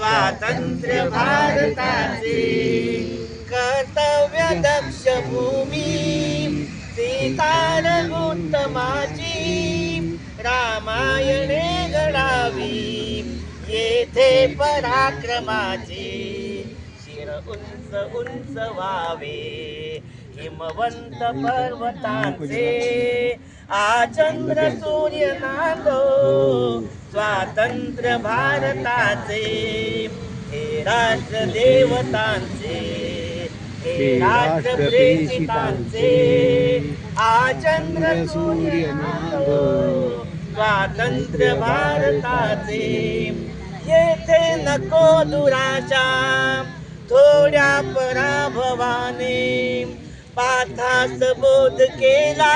स्वातंत्र्य भारताचे कर्तव्य दक्ष भूमी सीतार उत्तमाची रामायणे घडावी येथे पराक्रमाची शिर उंच उंच व्हावे हिमवंत पर्वतांचे आचंद्र सूर्य नांदो स्वातंत्र्य भारताचे हे राष्ट्र देवतांचे हे राष्ट्र प्रेषितांचे आचंद्र सूर्य स्वातंत्र्य भारताचे येथे नको दुराशा थोड्या पराभवाने पाठास बोध केला.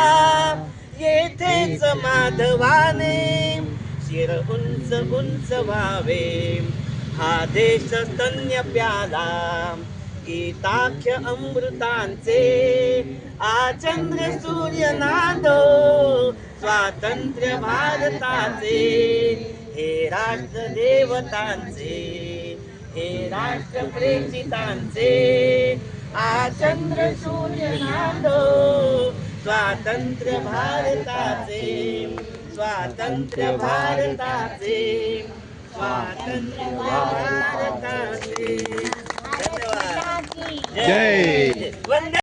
येथेच माधवाने शिर उंच उंच व्हावे हा देश स्तन्य प्याला। गीताख्य अमृतांचे। आचंद्र सूर्य नादो। स्वातंत्र्य भारताचे। हे राष्ट्र देवतांचे। हे राष्ट्र प्रेषितांचे। आचंद्र सूर्य नादो। स्वातंत्र्य भारताचे। स्वातंत्र्य भारताचे स्वातंत्र्य भारताचे धन्यवाद जय.